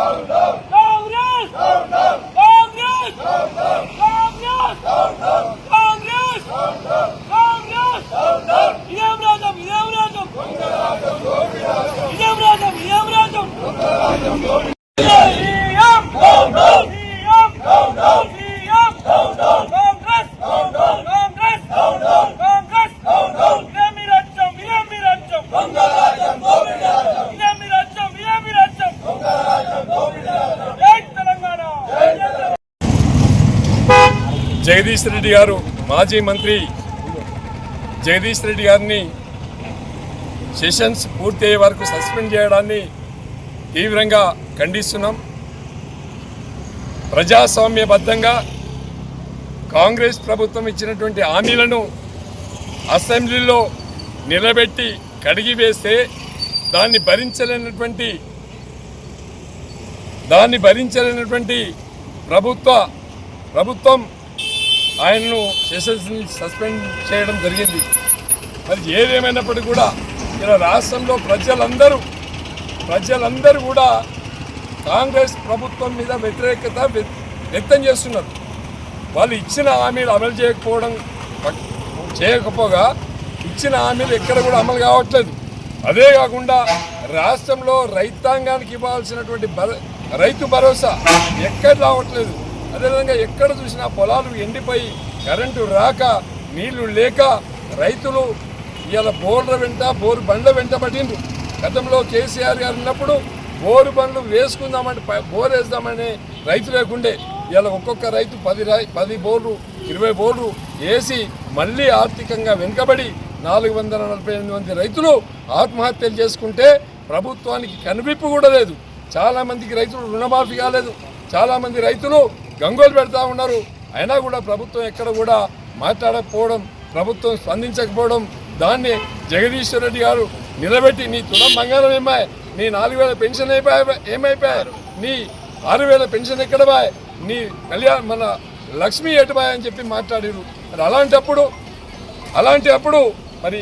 আল্লাহ జగదీష్ రెడ్డి గారు మాజీ మంత్రి జగదీష్ రెడ్డి గారిని సెషన్స్ పూర్తి అయ్యే వరకు సస్పెండ్ చేయడాన్ని తీవ్రంగా ఖండిస్తున్నాం. ప్రజాస్వామ్యబద్ధంగా కాంగ్రెస్ ప్రభుత్వం ఇచ్చినటువంటి హామీలను అసెంబ్లీలో నిలబెట్టి కడిగి వేస్తే దాన్ని భరించలేనటువంటి దాన్ని భరించలేనటువంటి ప్రభుత్వ ప్రభుత్వం ఆయనను సెషన్స్ని సస్పెండ్ చేయడం జరిగింది. మరి ఏదేమైనప్పటికీ కూడా ఇలా రాష్ట్రంలో ప్రజలందరూ ప్రజలందరూ కూడా కాంగ్రెస్ ప్రభుత్వం మీద వ్యతిరేకత వ్య- వ్యక్తం చేస్తున్నారు. వాళ్ళు ఇచ్చిన హామీలు అమలు చేయకపోవడం చేయకపోగా ఇచ్చిన హామీలు ఎక్కడ కూడా అమలు కావట్లేదు. అదే కాకుండా రాష్ట్రంలో రైతాంగానికి ఇవ్వాల్సినటువంటి భర- రైతు భరోసా ఎక్కడ రావట్లేదు. అదేవిధంగా ఎక్కడ చూసినా పొలాలు ఎండిపోయి కరెంటు రాక నీళ్ళు లేక రైతులు ఇవాళ బోర్ల వెంట బోరు బండ్ల వెంట పట్టిండ్రు గతంలో కేసీఆర్ గారు ఉన్నప్పుడు బోరు బండ్లు వేసుకుందామంటే ప- బోర్ వేద్దామని రైతు లేకుండే. ఇవాళ ఒక్కొక్క రైతు పది రై పది బోర్లు ఇరవై బోర్లు వేసి మళ్ళీ ఆర్థికంగా వెనుకబడి నాలుగు వందల నలభై ఎనిమిది మంది రైతులు ఆత్మహత్యలు చేసుకుంటే ప్రభుత్వానికి కనిపింపు కూడా లేదు. చాలామందికి రైతులు రుణమాఫీ కాలేదు. చాలామంది రైతులు గంగోలు పెడతా ఉన్నారు. అయినా కూడా ప్రభుత్వం ఎక్కడ కూడా మాట్లాడకపోవడం ప్రభుత్వం స్పందించకపోవడం దాన్ని జగదీశ్వర్ రెడ్డి గారు నిలబెట్టి నీ తులం బంగారం ఏమాయ్? నీ నాలుగు వేల పెన్షన్ అయిపోయా ఏమైపోయారు నీ ఆరు వేల పెన్షన్ ఎక్కడ బాయ్ నీ కళ్యాణ్ మన లక్ష్మీ ఎటుబాయ్ అని చెప్పి మాట్లాడారు మరి అలాంటప్పుడు అలాంటి అప్పుడు మరి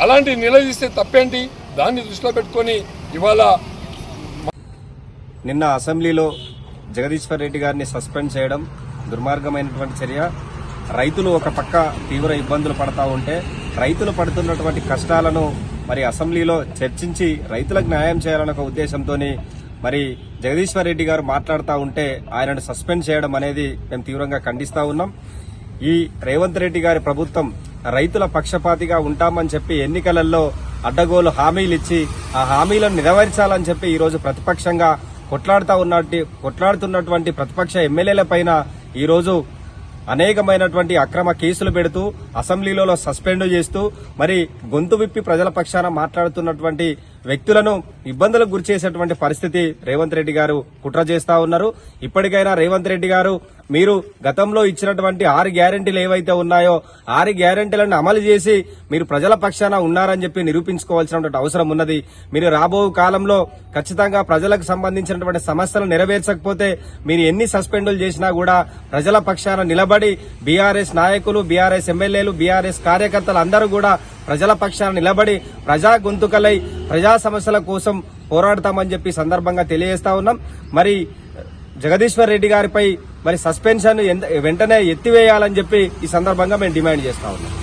అలాంటి నిలదీస్తే తప్పేంటి? దాన్ని దృష్టిలో పెట్టుకొని ఇవాళ నిన్న అసెంబ్లీలో జగదీశ్వర్ రెడ్డి గారిని సస్పెండ్ చేయడం దుర్మార్గమైనటువంటి చర్య. రైతులు ఒక పక్క తీవ్ర ఇబ్బందులు పడతా ఉంటే రైతులు పడుతున్నటువంటి కష్టాలను మరి అసెంబ్లీలో చర్చించి రైతులకు న్యాయం చేయాలన్న ఒక ఉద్దేశంతో మరి జగదీశ్వర్ రెడ్డి గారు మాట్లాడుతూ ఉంటే ఆయనను సస్పెండ్ చేయడం అనేది మేము తీవ్రంగా ఖండిస్తూ ఉన్నాం. ఈ రేవంత్ రెడ్డి గారి ప్రభుత్వం రైతుల పక్షపాతిగా ఉంటామని చెప్పి ఎన్నికలలో అడ్డగోలు హామీలు ఇచ్చి ఆ హామీలను నెరవేర్చాలని చెప్పి ఈరోజు ప్రతిపక్షంగా కొట్లాడుతా ఉన్నట్టు కొట్లాడుతున్నటువంటి ప్రతిపక్ష ఎమ్మెల్యేల పైన ఈరోజు అనేకమైనటువంటి అక్రమ కేసులు పెడుతూ అసెంబ్లీలో సస్పెండ్ చేస్తూ మరి గొంతు విప్పి ప్రజల పక్షాన మాట్లాడుతున్నటువంటి వ్యక్తులను ఇబ్బందులకు గురిచేసేటువంటి పరిస్థితి రేవంత్ రెడ్డి గారు కుట్ర చేస్తా ఉన్నారు. ఇప్పటికైనా రేవంత్ రెడ్డి గారు మీరు గతంలో ఇచ్చినటువంటి ఆరు గ్యారెంటీలు ఏవైతే ఉన్నాయో ఆరు గ్యారెంటీలను అమలు చేసి మీరు ప్రజల పక్షాన ఉన్నారని చెప్పి నిరూపించుకోవాల్సినటువంటి అవసరం ఉన్నది. మీరు రాబో కాలంలో ఖచ్చితంగా ప్రజలకు సంబంధించినటువంటి సమస్యలు నెరవేర్చకపోతే మీరు ఎన్ని సస్పెండులు చేసినా కూడా ప్రజల పక్షాన నిలబడి బీఆర్ఎస్ నాయకులు బీఆర్ఎస్ ఎమ్మెల్యేలు బీఆర్ఎస్ కార్యకర్తలు అందరూ కూడా ప్రజల పక్షాన నిలబడి ప్రజా గొంతుకలై ప్రజా సమస్యల కోసం పోరాడతామని చెప్పి సందర్భంగా తెలియజేస్తా ఉన్నాం. మరి జగదీశ్వర్ రెడ్డి గారిపై మరి సస్పెన్షన్ వెంటనే ఎత్తివేయాలని చెప్పి ఈ సందర్భంగా మేము డిమాండ్ చేస్తా ఉన్నాం.